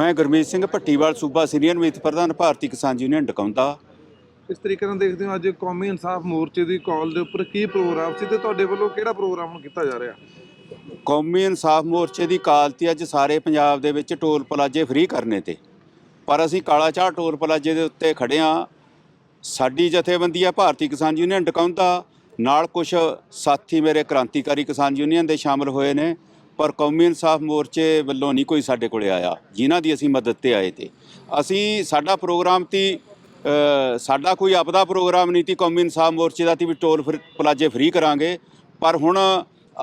ਮੈਂ ਗੁਰਮੀਤ ਸਿੰਘ ਭੱਟੀਵਾਲ ਸੂਬਾ ਸੀਨੀਅਰ ਮੀਤ ਪ੍ਰਧਾਨ ਭਾਰਤੀ ਕਿਸਾਨ ਯੂਨੀਅਨ ਡਕਾਉਂਦਾ ਇਸ ਤਰੀਕੇ ਨਾਲ ਦੇਖਦੇ ਹੋ ਅੱਜ ਕੌਮੀ ਇਨਸਾਫ ਮੋਰਚੇ ਦੀ ਕਾਲ ਦੇ ਉੱਪਰ ਕੀ ਪ੍ਰੋਗਰਾਮ ਸੀ ਤੇ ਤੁਹਾਡੇ ਵੱਲੋਂ ਕਿਹੜਾ ਪ੍ਰੋਗਰਾਮ ਹੁਣ ਕੀਤਾ ਜਾ ਰਿਹਾ? ਕੌਮੀ ਇਨਸਾਫ ਮੋਰਚੇ ਦੀ ਕਾਲ ਤੀ ਅੱਜ ਸਾਰੇ ਪੰਜਾਬ ਦੇ ਵਿੱਚ ਟੋਲ ਪਲਾਜੇ ਫ੍ਰੀ ਕਰਨੇ ਤੇ। ਪਰ ਅਸੀਂ ਕਾਲਾ ਚਾਹ ਟੋਲ ਪਲਾਜੇ ਦੇ ਉੱਤੇ ਖੜੇ ਹਾਂ। ਸਾਡੀ ਜਥੇਬੰਦੀ ਹੈ ਭਾਰਤੀ ਕਿਸਾਨ ਯੂਨੀਅਨ ਡਕਾਉਂਦਾ ਨਾਲ ਕੁਝ ਸਾਥੀ ਮੇਰੇ ਕ੍ਰਾਂਤੀਕਾਰੀ ਕਿਸਾਨ ਯੂਨੀਅਨ ਦੇ ਸ਼ਾਮਲ ਹੋਏ ਨੇ। ਪਰ ਕੌਮੀ ਇਨਸਾਫ ਮੋਰਚੇ ਵੱਲੋਂ ਨਹੀਂ ਕੋਈ ਸਾਡੇ ਕੋਲੇ ਆਇਆ, ਜਿਨ੍ਹਾਂ ਦੀ ਅਸੀਂ ਮਦਦ ਤੇ ਆਏ ਤੇ। ਅਸੀਂ ਸਾਡਾ ਪ੍ਰੋਗਰਾਮ ਤੀ ਸਾਡਾ ਕੋਈ ਆਪਦਾ ਪ੍ਰੋਗਰਾਮ ਨਹੀਂ ਤੀ, ਕੌਮੀ ਇਨਸਾਫ ਮੋਰਚੇ ਦਾ ਤੀ ਵੀ ਟੋਲ ਫਰ- ਪਲਾਜੇ ਫ੍ਰੀ ਕਰਾਂਗੇ। ਪਰ ਹੁਣ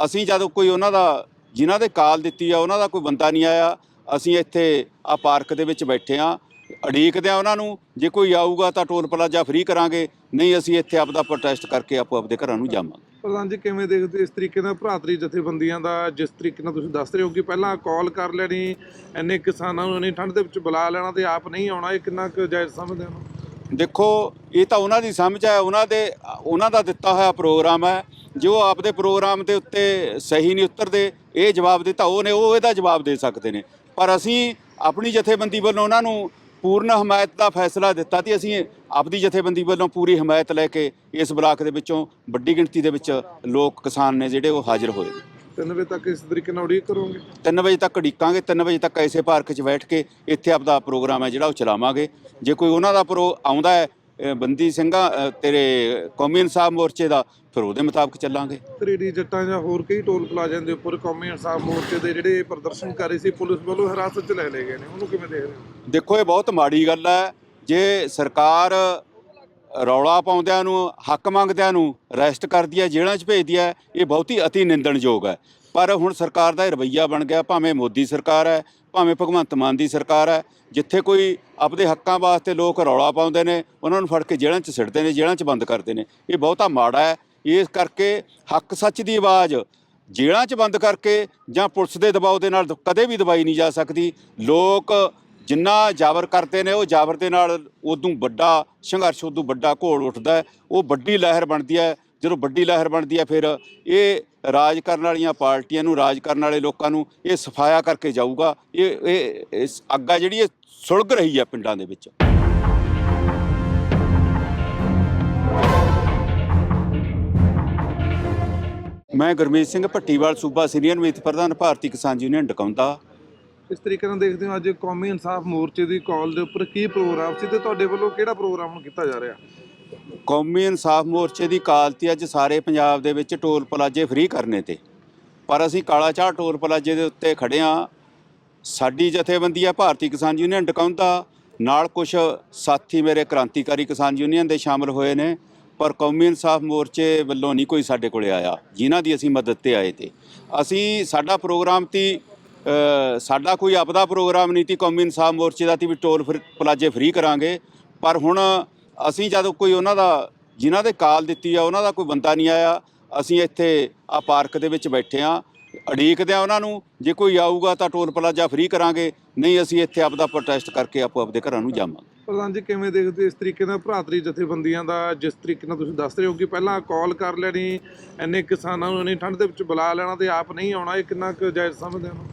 ਅਸੀਂ ਜਦੋਂ ਕੋਈ ਉਹਨਾਂ ਦਾ, ਜਿਨ੍ਹਾਂ ਦੇ ਕਾਲ ਦਿੱਤੀ ਆ, ਉਹਨਾਂ ਦਾ ਕੋਈ ਬੰਦਾ ਨਹੀਂ ਆਇਆ, ਅਸੀਂ ਇੱਥੇ ਆ ਪਾਰਕ ਦੇ ਵਿੱਚ ਬੈਠੇ ਆ ਅੜੀਕਦੇ ਆ ਉਹਨਾਂ ਨੂੰ, ਜੇ ਕੋਈ ਆਊਗਾ ਤਾਂ ਟੋਲ ਪਲਾਜਾ ਫ੍ਰੀ ਕਰਾਂਗੇ, ਨਹੀਂ ਅਸੀਂ ਇੱਥੇ ਆਪਦਾ ਪ੍ਰੋਟੈਸਟ ਕਰਕੇ ਆਪੋ ਆਪਦੇ ਘਰਾਂ ਨੂੰ ਜਾਵਾਂਗੇ। ਪ੍ਰਧਾਨ ਜੀ, ਕਿਵੇਂ ਦੇਖਦੇ ਇਸ ਤਰੀਕੇ ਨਾਲ ਭਰਾਤਰੀ ਜਥੇਬੰਦੀਆਂ ਦਾ? ਜਿਸ ਤਰੀਕੇ ਨਾਲ ਤੁਸੀਂ ਦੱਸ ਰਹੇ ਹੋ ਕਿ ਪਹਿਲਾਂ ਕਾਲ ਕਰ ਲੈਣੀ, ਇੰਨੇ ਕਿਸਾਨਾਂ ਨੂੰ ਇੰਨੀ ਠੰਡ ਦੇ ਵਿੱਚ ਬੁਲਾ ਲੈਣਾ ਤੇ ਆਪ ਨਹੀਂ ਆਉਣਾ, ਇਹ ਕਿੰਨਾ ਕੁ ਜਾਇਜ਼ ਸਮਝਦੇ ਹੋ? ਦੇਖੋ, ਇਹ ਤਾਂ ਉਹਨਾਂ ਦੀ ਸਮਝ ਹੈ, ਉਹਨਾਂ ਦੇ, ਉਹਨਾਂ ਦਾ ਦਿੱਤਾ ਹੋਇਆ ਪ੍ਰੋਗਰਾਮ ਹੈ। ਜੋ ਆਪਦੇ ਪ੍ਰੋਗਰਾਮ ਦੇ ਉੱਤੇ ਸਹੀ ਨਹੀਂ ਉਤਰਦੇ, ਇਹ ਜਵਾਬ ਦਿੱਤਾ, ਉਹ ਨੇ, ਉਹ ਇਹਦਾ ਜਵਾਬ ਦੇ ਸਕਦੇ ਨੇ। ਪਰ ਅਸੀਂ ਆਪਣੀ ਜਥੇਬੰਦੀ ਵੱਲੋਂ ਉਹਨਾਂ ਨੂੰ ਪੂਰਨ ਹਮਾਇਤ ਦਾ ਫੈਸਲਾ ਦਿੱਤਾ ਤੇ ਅਸੀਂ ਆਪਦੀ ਜਥੇਬੰਦੀ ਵੱਲੋਂ ਪੂਰੀ ਹਮਾਇਤ ਲੈ ਕੇ ਇਸ ਬਲਾਕ ਦੇ ਵਿੱਚੋਂ ਵੱਡੀ ਗਿਣਤੀ ਦੇ ਵਿੱਚ ਲੋਕ ਕਿਸਾਨ ਨੇ ਜਿਹੜੇ ਉਹ ਹਾਜ਼ਰ ਹੋਏ ਨੇ। 3 ਵਜੇ ਤੱਕ ਇਸ ਤਰੀਕੇ ਨਾਲ ਉਡੀਕ ਕਰੋਗੇ? 3 ਵਜੇ ਤੱਕ ਉਡੀਕਾਂਗੇ 3 ਵਜੇ ਤੱਕ ਐਸੇ ਪਾਰਕ 'ਚ ਬੈਠ ਕੇ ਇੱਥੇ ਆਪਦਾ ਪ੍ਰੋਗਰਾਮ ਹੈ ਜਿਹੜਾ ਉਹ ਚਲਾਵਾਂਗੇ। ਜੇ ਕੋਈ ਉਹਨਾਂ ਦਾ ਪ੍ਰੋ ਆਉਂਦਾ ਹੈ ਬੰਦੀ ਸਿੰਘਾਂ ਤੇਰੇ ਕੌਮੀ ਇਨਸਾਫ ਮੋਰਚੇ ਦਾ ਫਿਰ ਉਹਦੇ ਮੁਤਾਬਕ ਚੱਲਾਂਗੇ। ਤ੍ਰਿੜੀ ਜੱਟਾਂ ਜਾਂ ਹੋਰ ਕਈ ਟੋਲ ਪਲਾਜ਼ਿਆਂ ਦੇ ਉੱਪਰ ਕੌਮੀ ਇਨਸਾਫ ਮੋਰਚੇ ਦੇ ਜਿਹੜੇ ਪ੍ਰਦਰਸ਼ਨਕਾਰੀ ਸੀ ਪੁਲਿਸ ਵੱਲੋਂ ਹਿਰਾਸਤ 'ਚ ਲੈ ਲਏ ਗਏ ਨੇ। ਉਹਨੂੰ ਕਿਵੇਂ ਦੇਖਦੇ ਹੋ? ਦੇਖੋ ਇਹ ਬਹੁਤ ਮਾੜੀ ਗੱਲ ਹੈ। ਜੇ ਸਰਕਾਰ ਰੌਲਾ ਪਾਉਂਦਿਆਂ ਨੂੰ ਹੱਕ ਮੰਗਦਿਆਂ ਨੂੰ ਅਰੈਸਟ ਕਰਦੀ ਹੈ ਜੇਲ੍ਹਾਂ 'ਚ ਭੇਜਦੀ ਹੈ ਇਹ ਬਹੁਤੀ ਅਤੀ ਨਿੰਦਣਯੋਗ ਹੈ। ਪਰ ਹੁਣ ਸਰਕਾਰ ਦਾ ਇਹ ਰਵੱਈਆ ਬਣ ਗਿਆ ਭਾਵੇਂ ਮੋਦੀ ਸਰਕਾਰ ਹੈ ਭਾਵੇਂ ਭਗਵੰਤ ਮਾਨ ਦੀ ਸਰਕਾਰ ਹੈ, ਜਿੱਥੇ ਕੋਈ ਆਪਦੇ ਹੱਕਾਂ ਵਾਸਤੇ ਲੋਕ ਰੌਲਾ ਪਾਉਂਦੇ ਨੇ, ਉਹਨਾਂ ਨੂੰ ਫੜ ਕੇ ਜੇਲ੍ਹਾਂ 'ਚ ਸਿੱਟਦੇ ਨੇ, ਜੇਲ੍ਹਾਂ 'ਚ ਬੰਦ ਕਰਦੇ ਨੇ। ਇਹ ਬਹੁਤਾ ਮਾੜਾ ਹੈ। ਇਸ ਕਰਕੇ ਹੱਕ ਸੱਚ ਦੀ ਆਵਾਜ਼ ਜੇਲ੍ਹਾਂ 'ਚ ਬੰਦ ਕਰਕੇ ਜਾਂ ਪੁਲਿਸ ਦੇ ਦਬਾਅ ਦੇ ਨਾਲ ਕਦੇ ਵੀ ਦਬਾਈ ਨਹੀਂ ਜਾ ਸਕਦੀ। ਲੋਕ ਜਿੰਨਾ ਜਾਬਰ ਕਰਦੇ ਨੇ, ਉਹ ਜਾਬਰ ਦੇ ਨਾਲ ਉਦੋਂ ਵੱਡਾ ਸੰਘਰਸ਼, ਉਦੋਂ ਵੱਡਾ ਘੋਲ ਉੱਠਦਾ ਉਹ ਵੱਡੀ ਲਹਿਰ ਬਣਦੀ ਹੈ। ਜਦੋਂ ਵੱਡੀ ਲਹਿਰ ਬਣਦੀ ਹੈ, ਫਿਰ ਇਹ ਰਾਜ ਕਰਨ ਵਾਲੀਆਂ ਪਾਰਟੀਆਂ ਨੂੰ, ਰਾਜ ਕਰਨ ਵਾਲੇ ਲੋਕਾਂ ਨੂੰ ਇਹ ਸਫਾਇਆ ਕਰਕੇ ਜਾਊਗਾ। ਇਹ ਇਹ, ਇਸ ਅੱਗਾ ਜਿਹੜੀ ਇਹ ਸੁਲਗ ਰਹੀ ਹੈ ਪਿੰਡਾਂ ਦੇ ਵਿੱਚ। ਮੈਂ ਗੁਰਮੀਤ ਸਿੰਘ ਭੱਟੀਵਾਲ, ਸੂਬਾ ਸੀਨੀਅਰ ਮੀਤ ਪ੍ਰਧਾਨ, ਭਾਰਤੀ ਕਿਸਾਨ ਯੂਨੀਅਨ ਡਕਾਉਂਦਾ ਇਸ ਤਰੀਕੇ ਨਾਲ ਦੇਖਦੇ ਹੋ ਅੱਜ ਕੌਮੀ ਇਨਸਾਫ ਮੋਰਚੇ ਦੀ ਕਾਲ ਦੇ ਉੱਪਰ ਕੀ ਪ੍ਰੋਗਰਾਮ ਸੀ ਤੇ ਤੁਹਾਡੇ ਵੱਲੋਂ ਕਿਹੜਾ ਪ੍ਰੋਗਰਾਮ ਹੁਣ ਕੀਤਾ ਜਾ ਰਿਹਾ? ਕੌਮੀ ਇਨਸਾਫ ਮੋਰਚੇ ਦੀ ਕਾਲ ਤੀ ਅੱਜ ਸਾਰੇ ਪੰਜਾਬ ਦੇ ਵਿੱਚ ਟੋਲ ਪਲਾਜੇ ਫ੍ਰੀ ਕਰਨੇ ਤੇ। ਪਰ ਅਸੀਂ ਕਾਲਾ ਚਾਹ ਟੋਲ ਪਲਾਜੇ ਦੇ ਉੱਤੇ ਖੜੇ ਹਾਂ। ਸਾਡੀ ਜਥੇਬੰਦੀ ਆ ਭਾਰਤੀ ਕਿਸਾਨ ਯੂਨੀਅਨ ਡਕਾਉਂਦਾ ਨਾਲ ਕੁਝ ਸਾਥੀ ਮੇਰੇ ਕ੍ਰਾਂਤੀਕਾਰੀ ਕਿਸਾਨ ਯੂਨੀਅਨ ਦੇ ਸ਼ਾਮਲ ਹੋਏ ਨੇ। ਪਰ ਕੌਮੀ ਇਨਸਾਫ ਮੋਰਚੇ ਵੱਲੋਂ ਨਹੀਂ ਕੋਈ ਸਾਡੇ ਕੋਲੇ ਆਇਆ। ਜਿਨ੍ਹਾਂ ਦੀ ਅਸੀਂ ਮਦਦ ਤੇ ਆਏ ਤੇ। ਅਸੀਂ ਸਾਡਾ ਪ੍ਰੋਗਰਾਮ ਤੀ ਸਾਡਾ ਕੋਈ ਆਪਦਾ ਪ੍ਰੋਗਰਾਮ ਨਹੀਂ ਤੀ ਕੌਮੀ ਇਨਸਾਫ ਮੋਰਚੇ ਦਾ ਤੀ ਵੀ ਟੋਲ ਫਰ- ਪਲਾਜੇ ਫ੍ਰੀ ਕਰਾਂਗੇ। ਪਰ ਹੁਣ ਅਸੀਂ ਜਦੋਂ ਕੋਈ ਉਹਨਾਂ ਦਾ ਜਿਨ੍ਹਾਂ ਦੇ ਕਾਲ ਦਿੱਤੀ ਆ ਉਹਨਾਂ ਦਾ ਕੋਈ ਬੰਦਾ ਨਹੀਂ ਆਇਆ ਅਸੀਂ ਇੱਥੇ ਆ ਪਾਰਕ ਦੇ ਵਿੱਚ ਬੈਠੇ ਆ ਅੜੀਕਦੇ ਆ ਉਹਨਾਂ ਨੂੰ ਜੇ ਕੋਈ ਆਊਗਾ ਤਾਂ ਟੋਲ ਪਲਾਜਾ ਫ੍ਰੀ ਕਰਾਂਗੇ ਨਹੀਂ ਅਸੀਂ ਇੱਥੇ ਆਪਦਾ ਪ੍ਰੋਟੈਸਟ ਕਰਕੇ ਆਪੋ ਆਪਦੇ ਘਰਾਂ ਨੂੰ ਜਾਵਾਂਗੇ। ਪ੍ਰਧਾਨ ਜੀ ਕਿਵੇਂ ਦੇਖਦੇ ਇਸ ਤਰੀਕੇ ਨਾਲ ਭਰਾਤਰੀ ਜਥੇਬੰਦੀਆਂ ਦਾ ਜਿਸ ਤਰੀਕੇ ਨਾਲ ਤੁਸੀਂ ਦੱਸ ਰਹੇ ਹੋ ਕਿ ਪਹਿਲਾਂ ਕਾਲ ਕਰ ਲੈਣੀ ਇੰਨੇ ਕਿਸਾਨਾਂ ਨੂੰ ਇੰਨੀ ਠੰਡ ਦੇ ਵਿੱਚ ਬੁਲਾ ਲੈਣਾ ਤੇ ਆਪ ਨਹੀਂ ਆਉਣਾ ਇਹ ਕਿੰਨਾ ਕੁ ਜਾਇਜ਼ ਸਮਝਦੇ ਹੋ?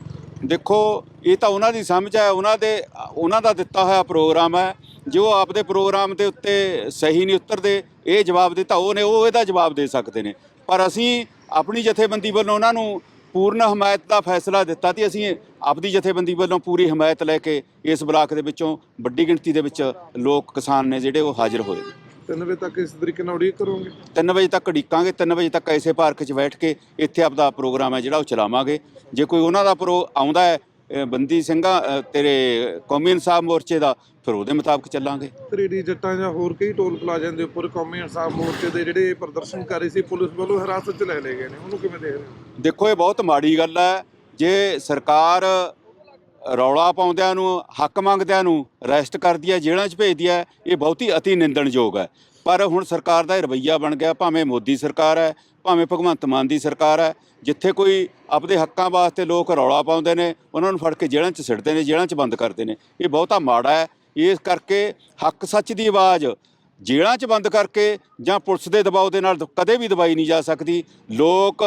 ਦੇਖੋ ਇਹ ਤਾਂ ਉਹਨਾਂ ਦੀ ਸਮਝ ਹੈ ਉਹਨਾਂ ਦੇ ਉਹਨਾਂ ਦਾ ਦਿੱਤਾ ਹੋਇਆ ਪ੍ਰੋਗਰਾਮ ਹੈ ਜੋ ਆਪਦੇ ਪ੍ਰੋਗਰਾਮ ਦੇ ਉੱਤੇ ਸਹੀ ਨਹੀਂ ਉਤਰਦੇ ਇਹ ਜਵਾਬ ਦਿੱਤਾ ਉਹ ਨੇ ਉਹ ਇਹਦਾ ਜਵਾਬ ਦੇ ਸਕਦੇ ਨੇ। ਪਰ ਅਸੀਂ ਆਪਣੀ ਜਥੇਬੰਦੀ ਵੱਲੋਂ ਉਹਨਾਂ ਨੂੰ ਪੂਰਨ ਹਮਾਇਤ ਦਾ ਫੈਸਲਾ ਦਿੱਤਾ ਤੇ ਅਸੀਂ ਆਪਦੀ ਜਥੇਬੰਦੀ ਵੱਲੋਂ ਪੂਰੀ ਹਮਾਇਤ ਲੈ ਕੇ ਇਸ ਬਲਾਕ ਦੇ ਵਿੱਚੋਂ ਵੱਡੀ ਗਿਣਤੀ ਦੇ ਵਿੱਚ ਲੋਕ ਕਿਸਾਨ ਨੇ ਜਿਹੜੇ ਉਹ ਹਾਜ਼ਰ ਹੋਏ ਨੇ। 3 ਵਜੇ ਤੱਕ ਇਸ ਤਰੀਕੇ ਨਾਲ ਉਡੀਕ ਕਰੋਗੇ? 3 ਵਜੇ ਤੱਕ ਉਡੀਕਾਂਗੇ 3 ਵਜੇ ਤੱਕ ਐਸੇ ਪਾਰਕ 'ਚ ਬੈਠ ਕੇ ਇੱਥੇ ਆਪਦਾ ਪ੍ਰੋਗਰਾਮ ਹੈ ਜਿਹੜਾ ਉਹ ਚਲਾਵਾਂਗੇ। ਜੇ ਕੋਈ ਉਹਨਾਂ ਦਾ ਪ੍ਰੋ ਆਉਂਦਾ ਹੈ ਬੰਦੀ ਸਿੰਘਾਂ ਤੇਰੇ ਕੌਮੀ ਇਨਸਾਫ ਮੋਰਚੇ ਦਾ ਫਿਰ ਉਹਦੇ ਮੁਤਾਬਕ ਚੱਲਾਂਗੇ। ਤ੍ਰਿੜੀ ਜੱਟਾਂ ਜਾਂ ਹੋਰ ਕਈ ਟੋਲ ਪਲਾਜ਼ਿਆਂ ਦੇ ਉੱਪਰ ਕੌਮੀ ਇਨਸਾਫ ਮੋਰਚੇ ਦੇ ਜਿਹੜੇ ਪ੍ਰਦਰਸ਼ਨਕਾਰੀ ਸੀ ਪੁਲਿਸ ਵੱਲੋਂ ਹਿਰਾਸਤ 'ਚ ਲੈ ਲਏ ਗਏ ਨੇ। ਉਹਨੂੰ ਕਿਵੇਂ ਦੇਖਦੇ ਹੋ? ਦੇਖੋ ਇਹ ਬਹੁਤ ਮਾੜੀ ਗੱਲ ਹੈ। ਜੇ ਸਰਕਾਰ ਰੌਲਾ ਪਾਉਂਦਿਆਂ ਨੂੰ ਹੱਕ ਮੰਗਦਿਆਂ ਨੂੰ ਅਰੈਸਟ ਕਰਦੀ ਹੈ ਜੇਲ੍ਹਾਂ 'ਚ ਭੇਜਦੀ ਹੈ ਇਹ ਬਹੁਤੀ ਅਤੀ ਨਿੰਦਣਯੋਗ ਹੈ। ਪਰ ਹੁਣ ਸਰਕਾਰ ਦਾ ਰਵੱਈਆ ਬਣ ਗਿਆ ਭਾਵੇਂ ਮੋਦੀ ਸਰਕਾਰ ਹੈ ਭਾਵੇਂ ਭਗਵੰਤ ਮਾਨ ਦੀ ਸਰਕਾਰ ਹੈ, ਜਿੱਥੇ ਕੋਈ ਆਪਦੇ ਹੱਕਾਂ ਵਾਸਤੇ ਲੋਕ ਰੌਲਾ ਪਾਉਂਦੇ ਨੇ, ਉਹਨਾਂ ਨੂੰ ਫੜ ਕੇ ਜੇਲ੍ਹਾਂ 'ਚ ਸਿੱਟਦੇ ਨੇ, ਜੇਲ੍ਹਾਂ 'ਚ ਬੰਦ ਕਰਦੇ ਨੇ। ਇਹ ਬਹੁਤਾ ਮਾੜਾ ਹੈ। ਇਸ ਕਰਕੇ ਹੱਕ ਸੱਚ ਦੀ ਆਵਾਜ਼ ਜੇਲ੍ਹਾਂ 'ਚ ਬੰਦ ਕਰਕੇ ਜਾਂ ਪੁਲਿਸ ਦੇ ਦਬਾਅ ਦੇ ਨਾਲ ਕਦੇ ਵੀ ਦਬਾਈ ਨਹੀਂ ਜਾ ਸਕਦੀ। ਲੋਕ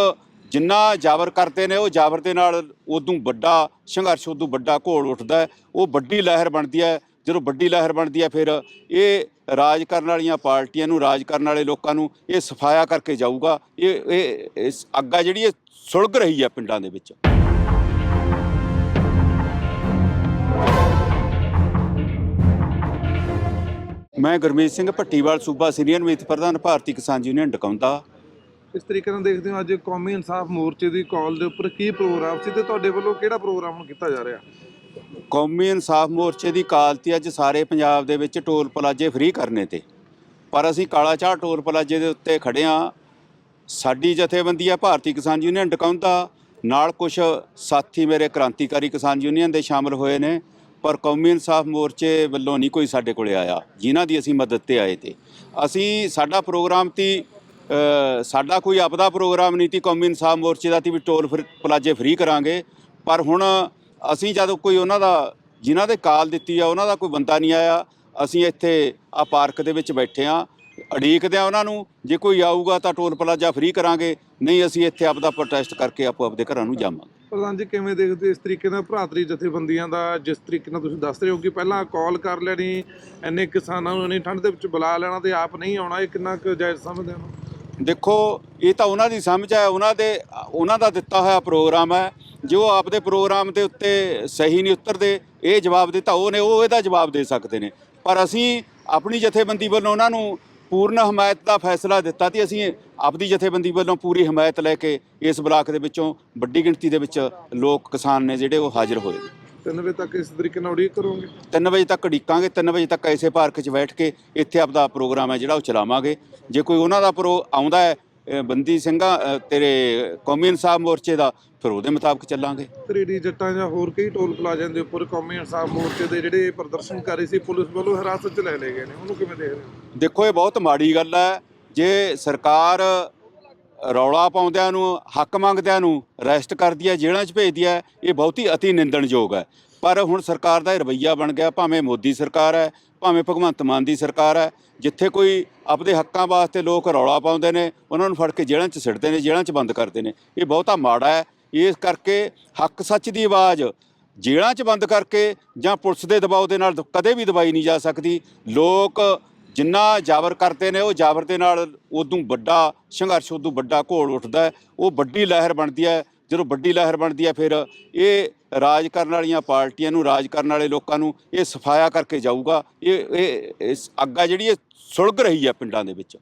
ਜਿੰਨਾ ਜਾਬਰ ਕਰਦੇ ਨੇ, ਉਹ ਜਾਬਰ ਦੇ ਨਾਲ ਉਦੋਂ ਵੱਡਾ ਸੰਘਰਸ਼, ਉਦੋਂ ਵੱਡਾ ਘੋਲ ਉੱਠਦਾ ਉਹ ਵੱਡੀ ਲਹਿਰ ਬਣਦੀ ਹੈ। ਜਦੋਂ ਵੱਡੀ ਲਹਿਰ ਬਣਦੀ ਹੈ, ਫਿਰ ਇਹ ਰਾਜ ਕਰਨ ਵਾਲੀਆਂ ਪਾਰਟੀਆਂ ਨੂੰ, ਰਾਜ ਕਰਨ ਵਾਲੇ ਲੋਕਾਂ ਨੂੰ ਇਹ ਸਫਾਇਆ ਕਰਕੇ ਜਾਊਗਾ। ਇਹ ਇਹ ਅੱਗਾ ਜਿਹੜੀ ਇਹ ਸੁਲਗ ਰਹੀ ਹੈ ਪਿੰਡਾਂ ਦੇ ਵਿੱਚ। ਮੈਂ ਗੁਰਮੀਤ ਸਿੰਘ ਭੱਟੀਵਾਲ, ਸੂਬਾ ਸੀਨੀਅਰ ਮੀਤ ਪ੍ਰਧਾਨ ਭਾਰਤੀ ਕਿਸਾਨ ਯੂਨੀਅਨ ਡਕਾਉਂਦਾ ਇਸ ਤਰੀਕੇ ਨਾਲ ਦੇਖਦੇ ਹੋ ਅੱਜ ਕੌਮੀ ਇਨਸਾਫ ਮੋਰਚੇ ਦੀ ਕਾਲ ਦੇ ਉੱਪਰ ਕੀ ਪ੍ਰੋਗਰਾਮ ਸੀ ਤੇ ਤੁਹਾਡੇ ਵੱਲੋਂ ਕਿਹੜਾ ਪ੍ਰੋਗਰਾਮ ਹੁਣ ਕੀਤਾ ਜਾ ਰਿਹਾ? ਕੌਮੀ ਇਨਸਾਫ ਮੋਰਚੇ ਦੀ ਕਾਲਤੀ ਅੱਜ ਸਾਰੇ ਪੰਜਾਬ ਦੇ ਵਿੱਚ ਟੋਲ ਪਲਾਜੇ ਫ੍ਰੀ ਕਰਨੇ ਤੇ। ਪਰ ਅਸੀਂ ਕਾਲਾ ਚਾਹ ਟੋਲ ਪਲਾਜੇ ਦੇ ਉੱਤੇ ਖੜੇ ਹਾਂ ਸਾਡੀ ਜਥੇਬੰਦੀ ਆ ਭਾਰਤੀ ਕਿਸਾਨ ਯੂਨੀਅਨ ਡਕਾਉਂਦਾ ਨਾਲ ਕੁਝ ਸਾਥੀ ਮੇਰੇ ਕ੍ਰਾਂਤੀਕਾਰੀ ਕਿਸਾਨ ਯੂਨੀਅਨ ਦੇ ਸ਼ਾਮਲ ਹੋਏ ਨੇ। ਪਰ ਕੌਮੀ ਇਨਸਾਫ ਮੋਰਚੇ ਵੱਲੋਂ ਨਹੀਂ ਕੋਈ ਸਾਡੇ ਕੋਲੇ ਆਇਆ। ਜਿਨ੍ਹਾਂ ਦੀ ਅਸੀਂ ਮਦਦ ਤੇ ਆਏ ਤੇ। ਅਸੀਂ ਸਾਡਾ ਪ੍ਰੋਗਰਾਮ ਤੀ ਸਾਡਾ ਕੋਈ ਆਪਦਾ ਪ੍ਰੋਗਰਾਮ ਨਹੀਂ ਤੀ ਕੌਮੀ ਇਨਸਾਫ ਮੋਰਚੇ ਦਾ ਤੀ ਵੀ ਟੋਲ ਫਰ- ਪਲਾਜੇ ਫ੍ਰੀ ਕਰਾਂਗੇ। ਪਰ ਹੁਣ ਅਸੀਂ ਜਦੋਂ ਕੋਈ ਉਹਨਾਂ ਦਾ ਜਿਨ੍ਹਾਂ ਦੇ ਕਾਲ ਦਿੱਤੀ ਆ ਉਹਨਾਂ ਦਾ ਕੋਈ ਬੰਦਾ ਨਹੀਂ ਆਇਆ ਅਸੀਂ ਇੱਥੇ ਆ ਪਾਰਕ ਦੇ ਵਿੱਚ ਬੈਠੇ ਆ ਅੜੀਕਦੇ ਆ ਉਹਨਾਂ ਨੂੰ ਜੇ ਕੋਈ ਆਊਗਾ ਤਾਂ ਟੋਲ ਪਲਾਜਾ ਫ੍ਰੀ ਕਰਾਂਗੇ ਨਹੀਂ ਅਸੀਂ ਇੱਥੇ ਆਪਦਾ ਪ੍ਰੋਟੈਸਟ ਕਰਕੇ ਆਪੋ ਆਪਦੇ ਘਰਾਂ ਨੂੰ ਜਾਵਾਂਗੇ। ਪ੍ਰਧਾਨ ਜੀ ਕਿਵੇਂ ਦੇਖਦੇ ਇਸ ਤਰੀਕੇ ਨਾਲ ਭਰਾਤਰੀ ਜਥੇਬੰਦੀਆਂ ਦਾ ਜਿਸ ਤਰੀਕੇ ਨਾਲ ਤੁਸੀਂ ਦੱਸ ਰਹੇ ਹੋ ਕਿ ਪਹਿਲਾਂ ਕਾਲ ਕਰ ਲੈਣੀ ਇੰਨੇ ਕਿਸਾਨਾਂ ਨੂੰ ਇੰਨੀ ਠੰਡ ਦੇ ਵਿੱਚ ਬੁਲਾ ਲੈਣਾ ਤੇ ਆਪ ਨਹੀਂ ਆਉਣਾ ਇਹ ਕਿੰਨਾ ਕੁ ਜਾਇਜ਼ ਸਮਝਦੇ ਹੋ? ਦੇਖੋ ਇਹ ਤਾਂ ਉਹਨਾਂ ਦੀ ਸਮਝ ਹੈ ਉਹਨਾਂ ਦੇ ਉਹਨਾਂ ਦਾ ਦਿੱਤਾ ਹੋਇਆ ਪ੍ਰੋਗਰਾਮ ਹੈ ਜੋ ਆਪਦੇ ਪ੍ਰੋਗਰਾਮ ਦੇ ਉੱਤੇ ਸਹੀ ਨਹੀਂ ਉਤਰਦੇ ਇਹ ਜਵਾਬ ਦਿੱਤਾ ਉਹ ਨੇ ਉਹ ਇਹਦਾ ਜਵਾਬ ਦੇ ਸਕਦੇ ਨੇ। ਪਰ ਅਸੀਂ ਆਪਣੀ ਜਥੇਬੰਦੀ ਵੱਲੋਂ ਉਹਨਾਂ ਨੂੰ ਪੂਰਨ ਹਮਾਇਤ ਦਾ ਫੈਸਲਾ ਦਿੱਤਾ ਤੇ ਅਸੀਂ ਆਪਦੀ ਜਥੇਬੰਦੀ ਵੱਲੋਂ ਪੂਰੀ ਹਮਾਇਤ ਲੈ ਕੇ ਇਸ ਬਲਾਕ ਦੇ ਵਿੱਚੋਂ ਵੱਡੀ ਗਿਣਤੀ ਦੇ ਵਿੱਚ ਲੋਕ ਕਿਸਾਨ ਨੇ ਜਿਹੜੇ ਉਹ ਹਾਜ਼ਰ ਹੋਏ ਨੇ। 3 ਵਜੇ ਤੱਕ ਇਸ ਤਰੀਕੇ ਨਾਲ ਉਡੀਕ ਕਰੋਗੇ? 3 ਵਜੇ ਤੱਕ ਉਡੀਕਾਂਗੇ 3 ਵਜੇ ਤੱਕ ਐਸੇ ਪਾਰਕ 'ਚ ਬੈਠ ਕੇ ਇੱਥੇ ਆਪਦਾ ਪ੍ਰੋਗਰਾਮ ਹੈ ਜਿਹੜਾ ਉਹ ਚਲਾਵਾਂਗੇ। ਜੇ ਕੋਈ ਉਹਨਾਂ ਦਾ ਪ੍ਰੋ ਆਉਂਦਾ ਹੈ ਬੰਦੀ ਸਿੰਘਾਂ ਤੇਰੇ ਕੌਮੀ ਇਨਸਾਫ ਮੋਰਚੇ ਦਾ ਫਿਰ ਉਹਦੇ ਮੁਤਾਬਕ ਚੱਲਾਂਗੇ। ਤ੍ਰਿੜੀ ਜੱਟਾਂ ਜਾਂ ਹੋਰ ਕਈ ਟੋਲ ਪਲਾਜ਼ਿਆਂ ਦੇ ਉੱਪਰ ਕੌਮੀ ਇਨਸਾਫ ਮੋਰਚੇ ਦੇ ਜਿਹੜੇ ਪ੍ਰਦਰਸ਼ਨਕਾਰੀ ਸੀ ਪੁਲਿਸ ਵੱਲੋਂ ਹਿਰਾਸਤ 'ਚ ਲੈ ਲਏ ਗਏ ਨੇ। ਉਹਨੂੰ ਕਿਵੇਂ ਦੇਖਦੇ ਹੋ? ਦੇਖੋ ਇਹ ਬਹੁਤ ਮਾੜੀ ਗੱਲ ਹੈ। ਜੇ ਸਰਕਾਰ ਰੌਲਾ ਪਾਉਂਦਿਆਂ ਨੂੰ ਹੱਕ ਮੰਗਦਿਆਂ ਨੂੰ ਅਰੈਸਟ ਕਰਦੀ ਹੈ ਜੇਲ੍ਹਾਂ 'ਚ ਭੇਜਦੀ ਹੈ ਇਹ ਬਹੁਤੀ ਅਤੀ ਨਿੰਦਣਯੋਗ ਹੈ। ਪਰ ਹੁਣ ਸਰਕਾਰ ਦਾ ਇਹ ਰਵੱਈਆ ਬਣ ਗਿਆ ਭਾਵੇਂ ਮੋਦੀ ਸਰਕਾਰ ਹੈ ਭਾਵੇਂ ਭਗਵੰਤ ਮਾਨ ਦੀ ਸਰਕਾਰ ਹੈ, ਜਿੱਥੇ ਕੋਈ ਆਪਦੇ ਹੱਕਾਂ ਵਾਸਤੇ ਲੋਕ ਰੌਲਾ ਪਾਉਂਦੇ ਨੇ, ਉਹਨਾਂ ਨੂੰ ਫੜ ਕੇ ਜੇਲ੍ਹਾਂ 'ਚ ਸਿੱਟਦੇ ਨੇ, ਜੇਲ੍ਹਾਂ 'ਚ ਬੰਦ ਕਰਦੇ ਨੇ। ਇਹ ਬਹੁਤਾ ਮਾੜਾ ਹੈ। ਇਸ ਕਰਕੇ ਹੱਕ ਸੱਚ ਦੀ ਆਵਾਜ਼ ਜੇਲ੍ਹਾਂ 'ਚ ਬੰਦ ਕਰਕੇ ਜਾਂ ਪੁਲਿਸ ਦੇ ਦਬਾਅ ਦੇ ਨਾਲ ਕਦੇ ਵੀ ਦਬਾਈ ਨਹੀਂ ਜਾ ਸਕਦੀ। ਲੋਕ ਜਿੰਨਾ ਜਾਬਰ ਕਰਦੇ ਨੇ, ਉਹ ਜਾਬਰ ਦੇ ਨਾਲ ਉਦੋਂ ਵੱਡਾ ਸੰਘਰਸ਼, ਉਦੋਂ ਵੱਡਾ ਘੋਲ ਉੱਠਦਾ ਉਹ ਵੱਡੀ ਲਹਿਰ ਬਣਦੀ ਹੈ। ਜਦੋਂ ਵੱਡੀ ਲਹਿਰ ਬਣਦੀ ਹੈ, ਫਿਰ ਇਹ ਰਾਜ ਕਰਨ ਵਾਲੀਆਂ ਪਾਰਟੀਆਂ ਨੂੰ, ਰਾਜ ਕਰਨ ਵਾਲੇ ਲੋਕਾਂ ਨੂੰ ਇਹ ਸਫਾਇਆ ਕਰਕੇ ਜਾਊਗਾ। ਇਹ ਇਹ, ਇਸ ਅੱਗਾ ਜਿਹੜੀ ਇਹ ਸੁਲਗ ਰਹੀ ਹੈ ਪਿੰਡਾਂ ਦੇ ਵਿੱਚ।